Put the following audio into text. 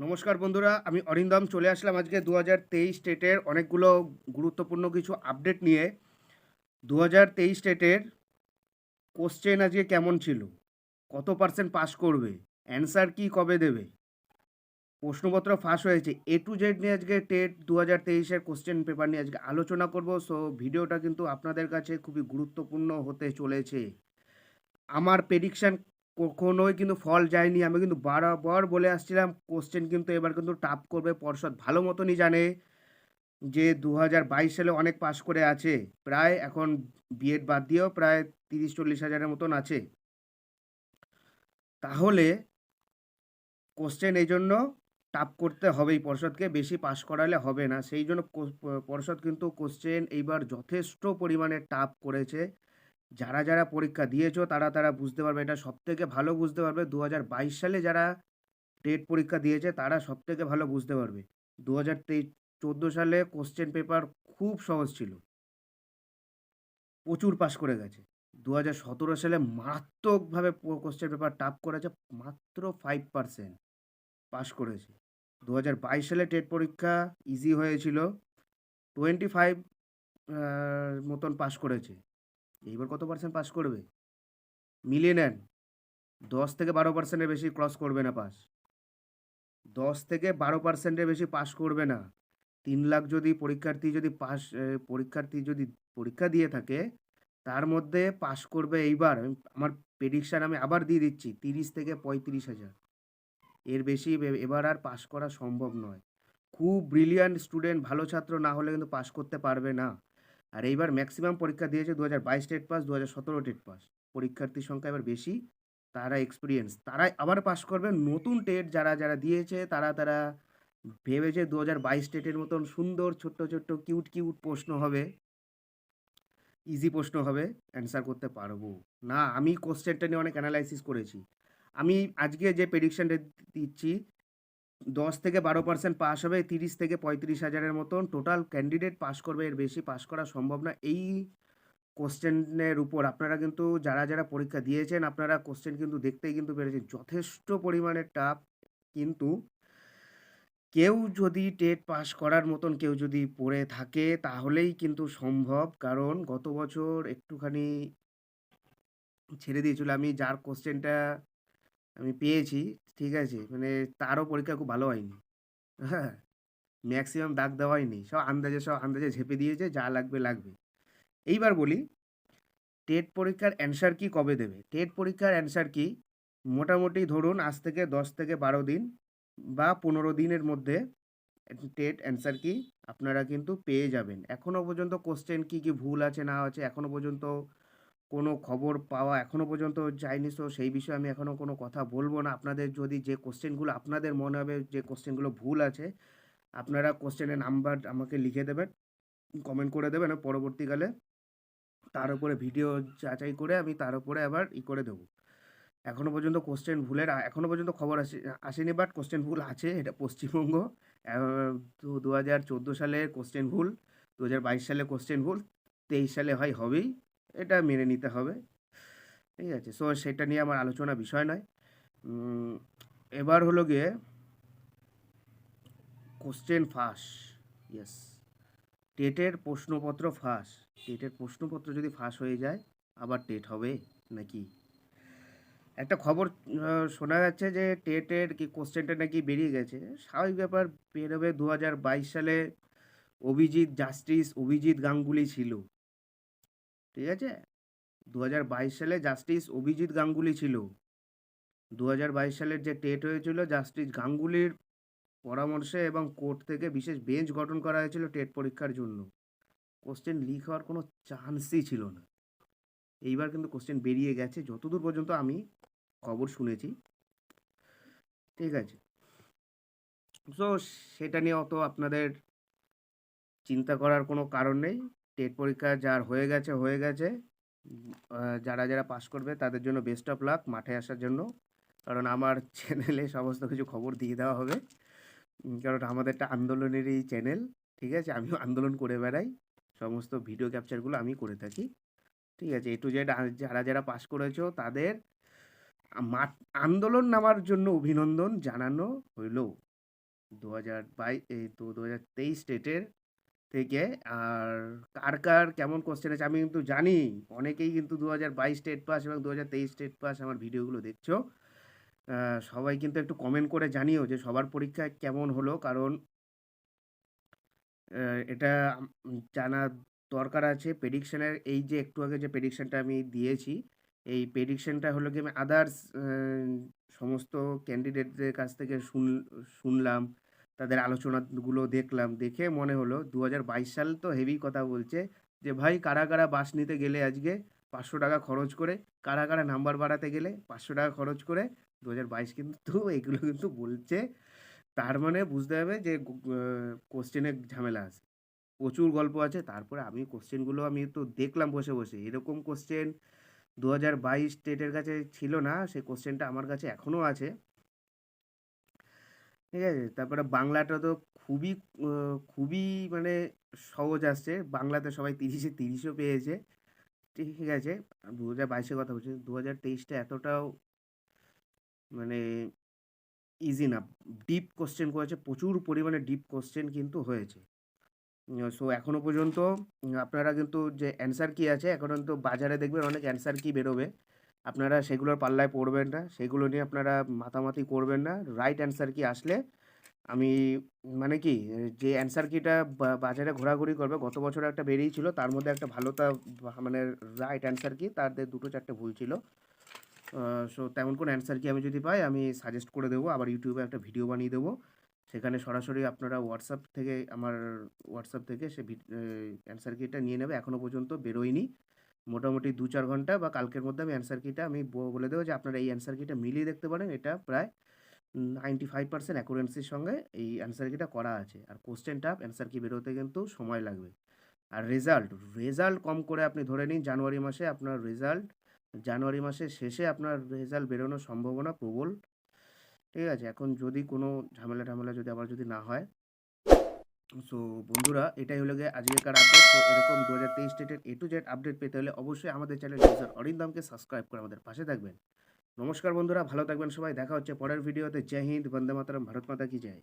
নমস্কার বন্ধুরা, আমি অরিন্দম, চলে আসলাম আজকে দু হাজার তেইশ স্টেটের অনেকগুলো গুরুত্বপূর্ণ কিছু আপডেট নিয়ে। দু হাজার তেইশ স্টেটের কোশ্চেন আজকে কেমন ছিল? কত পার্সেন্ট পাস করবে? অ্যান্সার কি কবে দেবে? প্রশ্নপত্র ফাঁস হয়েছে। এ টু জেড নিয়ে আজকে টেট দু হাজার তেইশের কোশ্চেন পেপার নিয়ে আজকে আলোচনা করব। সো ভিডিওটা কিন্তু আপনাদের কাছে খুবই গুরুত্বপূর্ণ হতে চলেছে। আমার প্রেডিকশান কখনোই কিন্তু ফল যায়নি। আমি কিন্তু বারবার বলে আসছিলাম কোশ্চেন কিন্তু এবার কিন্তু টাপ করবে পর্ষদ। ভালো মতনই জানে যে দু হাজার বাইশ সালে অনেক পাস করে আছে। প্রায় এখন বিএড বাদ দিয়েও প্রায় তিরিশ চল্লিশ হাজারের মতন আছে। তাহলে কোশ্চেন এই জন্য টাপ করতে হবেই পর্ষদকে, বেশি পাস করালে হবে না। সেই জন্য পর্ষদ কিন্তু কোশ্চেন এইবার যথেষ্ট পরিমাণে টাপ করেছে। যারা যারা পরীক্ষা দিয়েছ, তারা তারা বুঝতে পারবে। এটা সব থেকে ভালো বুঝতে পারবে। দু হাজার বাইশ সালে যারা টেট পরীক্ষা দিয়েছে, তারা সব থেকে ভালো বুঝতে পারবে। দু হাজার সালে কোশ্চেন পেপার খুব সহজ ছিল। প্রচুর পাস করে গেছে। দু হাজার সতেরো সালে মারাত্মকভাবে কোশ্চেন পেপার টাপ করেছে, মাত্র ফাইভ পার্সেন্ট পাস করেছে। দু হাজার বাইশ সালে টেট পরীক্ষা ইজি হয়েছিল। টোয়েন্টি ফাইভ মতন পাস করেছে। এইবার কত পার্সেন্ট পাস করবে? মিলিয়ে নেন। দশ থেকে বারো পার্সেন্টের বেশি ক্রস করবে না পাস দশ থেকে বারো পার্সেন্টের বেশি পাস করবে না। তিন লাখ যদি পরীক্ষার্থী যদি পাস পরীক্ষার্থী যদি পরীক্ষা দিয়ে থাকে, তার মধ্যে পাস করবে এইবার। আমার প্রেডিকশান আমি আবার দিয়ে দিচ্ছি, তিরিশ থেকে পঁয়ত্রিশ হাজার। এর বেশি এবার আর পাস করা সম্ভব নয়। খুব ব্রিলিয়ান্ট স্টুডেন্ট ভালো ছাত্র না হলে কিন্তু পাস করতে পারবে না। আর এইবার ম্যাক্সিমাম পরীক্ষা দিয়েছে দু হাজার বাইশ টেট পাস দু হাজার সতেরো টেট পাস পরীক্ষার্থীর সংখ্যা এবার বেশি, তারা এক্সপিরিয়েন্স তারাই আবার পাস করবে। নতুন টেট যারা যারা দিয়েছে, তারা তারা ভেবেছে দু হাজার বাইশ টেটের মতন সুন্দর, ছোট্ট ছোট্ট কিউট কিউট প্রশ্ন হবে। ইজি প্রশ্ন হবে অ্যান্সার করতে পারব। না, আমি কোশ্চেনটা নিয়ে অনেক অ্যানালাইসিস করেছি। আমি আজকে যে প্রেডিকশানটা দিচ্ছি দশ থেকে বারো পার্সেন্ট পাস হবে, তিরিশ থেকে পঁয়ত্রিশ হাজারের মতন। টোটাল ক্যান্ডিডেট পাস করবে, এর বেশি পাস করা সম্ভব না। এই কোশ্চেনের উপর আপনারা কিন্তু, যারা যারা পরীক্ষা দিয়েছেন, আপনারা কোশ্চেন কিন্তু দেখতেই কিন্তু পেরেছেন। যথেষ্ট পরিমাণে টাফ কিন্তু কেউ যদি টেট পাস করার মতন কেউ যদি পড়ে থাকে, তাহলেই কিন্তু সম্ভব। কারণ গত বছর একটুখানি ছেড়ে দিয়েছিল। আমি যার কোশ্চেনটা আমি পেয়েছি, ঠিক আছে? মানে তারও পরীক্ষা খুব ভালো হয়নি। হ্যাঁ ম্যাক্সিমাম দাগ দেওয়া হয়নি। সব আন্দাজে সব আন্দাজে ঝেপে দিয়েছে, যা লাগবে লাগবে। এইবার বলি, টেট পরীক্ষার অ্যান্সার কি কবে দেবে? টেট পরীক্ষার অ্যান্সার কি মোটামুটি ধরুন আজ থেকে দশ থেকে বারো দিন বা পনেরো দিনের মধ্যে টেট অ্যান্সার কি আপনারা কিন্তু পেয়ে যাবেন। এখনও পর্যন্ত কোশ্চেন কি কি ভুল আছে, না আছে এখনও পর্যন্ত কোনো খবর পাওয়া এখনও পর্যন্ত যায়নি। তো সেই বিষয়ে আমি এখনও কোনো কথা বলব না। আপনাদের যদি যে কোশ্চেনগুলো আপনাদের মনে হবে, যে কোশ্চেনগুলো ভুল আছে, আপনারা কোশ্চেনের নাম্বার আমাকে লিখে দেবেন কমেন্ট করে দেবেন পরবর্তীকালে তার উপরে ভিডিও যাচাই করে আমি তার উপরে আবার ই করে দেবো। এখনও পর্যন্ত কোশ্চেন ভুলের এখনও পর্যন্ত খবর আসে, আসেনি বাট কোশ্চেন ভুল আছে, এটা পশ্চিমবঙ্গ। দু হাজার চোদ্দ সালের কোশ্চেন ভুল, দু হাজার বাইশ সালে কোশ্চেন ভুল, তেইশ সালে হয় হবেই। এটা মেনে নিতে হবে। ঠিক আছে? সো সেটা নিয়ে আমার আলোচনা বিষয় নয়। এবার হলো গিয়ে কোশ্চেন ফাঁস। ইয়েস টেটের প্রশ্নপত্র ফাঁস। টেটের প্রশ্নপত্র যদি ফাঁস হয়ে যায়, আবার টেট হবে নাকি? একটা খবর শোনা যাচ্ছে যে টেটের কি কোশ্চেনটা নাকি বেরিয়ে গেছে। স্বাভাবিক ব্যাপার, বেরোবে দু হাজার বাইশ সালে অভিজিৎ, জাস্টিস অভিজিৎ গাঙ্গুলি ছিল। ঠিক আছে? দু হাজার বাইশ সালে জাস্টিস অভিজিৎ গাঙ্গুলি ছিল। দু হাজার বাইশ সালের যে টেট হয়েছিল, জাস্টিস গাঙ্গুলির পরামর্শে এবং কোর্ট থেকে বিশেষ বেঞ্চ গঠন করা হয়েছিল টেট পরীক্ষার জন্য। কোশ্চেন লিক হওয়ার কোনো চান্সই ছিল না। এইবার কিন্তু কোশ্চেন বেরিয়ে গেছে। যতদূর পর্যন্ত আমি খবর শুনেছি। ঠিক আছে। সো সেটা নিয়ে অত আপনাদের চিন্তা করার কোনো কারণ নেই। টেট পরীক্ষা যার হয়ে গেছে হয়ে গেছে। যারা যারা পাস করবে তাদের জন্য বেস্ট অফ লাক মাঠে আসার জন্য। কারণ আমার চ্যানেলে সমস্ত কিছু খবর দিয়ে দেওয়া হবে। কারণ আমাদের একটা আন্দোলনেরই চ্যানেল ঠিক আছে? আমিও আন্দোলন করে বেড়াই। সমস্ত ভিডিও ক্যাপচারগুলো আমি করে থাকি। ঠিক আছে? এ টু জেড যারা যারা পাস করেছ তাদের মাঠ, আন্দোলন নামার জন্য অভিনন্দন জানানো হইল দু হাজার বাই এই তো দু হাজার তেইশ স্টেটের থেকে। আর কার কার কেমন কোশ্চেন আছে আমি কিন্তু জানি। অনেকেই কিন্তু দু হাজার বাইশ স্টেট পাস এবং দু হাজার তেইশ স্টেট পাস আমার ভিডিওগুলো দেখছ। সবাই কিন্তু একটু কমেন্ট করে জানিও যে সবার পরীক্ষায় কেমন হলো? কারণ এটা জানা দরকার আছে। প্রেডিকশানের এই যে একটু আগে যে প্রেডিকশানটা আমি দিয়েছি, এই প্রেডিকশানটা হলো কি আমি আদার্স সমস্ত ক্যান্ডিডেটদের কাছ থেকে শুন, শুনলাম। তাদের আলোচনাগুলো দেখলাম, দেখে মনে হলো দু হাজার বাইশ সাল তো হেভি কথা বলছে যে, ভাই কারা কারা বাস নিতে গেলে আজকে পাঁচশো টাকা খরচ করে কারা কারা নাম্বার বাড়াতে গেলে পাঁচশো টাকা খরচ করে দু হাজার বাইশ কিন্তু এগুলো কিন্তু বলছে। তার মানে বুঝতে হবে যে কোশ্চেনের ঝামেলা আছে। প্রচুর গল্প আছে, তারপরে আমি কোশ্চেনগুলো আমি তো দেখলাম বসে বসে। এরকম কোশ্চেন দু হাজার বাইশ স্টেটের কাছে ছিল না সেই কোশ্চেনটা আমার কাছে এখনও আছে। ঠিক আছে? তারপরে বাংলাটা তো খুবই খুবই মানে সহজ আসছে। বাংলাতে সবাই তিরিশে, তিরিশও পেয়েছে। ঠিক আছে? দু হাজার বাইশের কথা বলছি। দু হাজার তেইশটা এতটাও মানে ইজি না। ডিপ কোশ্চেন করেছে। প্রচুর পরিমাণে ডিপ কোশ্চেন কিন্তু হয়েছে। সো এখনও পর্যন্ত আপনারা কিন্তু যে অ্যান্সার কি আছে, এখন তো বাজারে দেখবেন অনেক অ্যান্সার কি বেরোবে। আপনারা সেগুলোর পাল্লায় পড়বেন না, সেগুলো নিয়ে আপনারা মাতামাতি করবেন না। রাইট অ্যান্সার কি আসলে? আমি মানে কি, যে অ্যান্সার কিটা বাজারে ঘোরাঘুরি করবে, গত বছর একটা বেরিয়েছিল তার মধ্যে একটা ভালো তা মানে রাইট অ্যান্সার কি তাদের দুটো চারটে ভুল ছিল। সো তেমন কোনো অ্যান্সার কি আমি যদি পাই, আমি সাজেস্ট করে দেবো, আবার ইউটিউবে একটা ভিডিও বানিয়ে দেবো। সেখানে সরাসরি আপনারা হোয়াটসঅ্যাপ থেকে, আমার হোয়াটসঅ্যাপ থেকে সে অ্যান্সার কিটা নিয়ে নেবে এখনও পর্যন্ত বেরোয়নি। মোটামুটি দু চার ঘণ্টা বা কালকের মধ্যে আমি অ্যান্সার কিটা আমি বলে দেবো যে আপনারা এই অ্যান্সার কিটা মিলিয়ে দেখতে পারেন। এটা প্রায় নাইনটি ফাইভ পার্সেন্ট অ্যাকুরেন্সির সঙ্গে এই অ্যান্সার কিটা করা আছে। আর কোশ্চেন টাপ অ্যান্সার কি বেরোতে কিন্তু সময় লাগবে। আর রেজাল্ট রেজাল্ট কম করে আপনি ধরে নিন জানুয়ারি মাসে আপনার রেজাল্ট জানুয়ারি মাসের শেষে আপনার রেজাল্ট বেরোনোর সম্ভাবনা প্রবল। ঠিক আছে? এখন যদি কোনো ঝামেলা ঝামেলা যদি আবার যদি না হয় সো বন্ধুরা, এটাই হলো গিয়ে আজকেকার আপডেট তো এরকম দু হাজার তেইশ স্টেটের এ টু জেড আপডেট পেতে হলে অবশ্যই আমাদের চ্যানেল ইউজার অরিন্দমকে সাবস্ক্রাইব করে আমাদের পাশে থাকবেন। নমস্কার বন্ধুরা, ভালো থাকবেন সবাই। দেখা হচ্ছে পরের ভিডিওতে জয় হিন্দ, বন্দে মাতরম, ভারত মাতা কি জয়।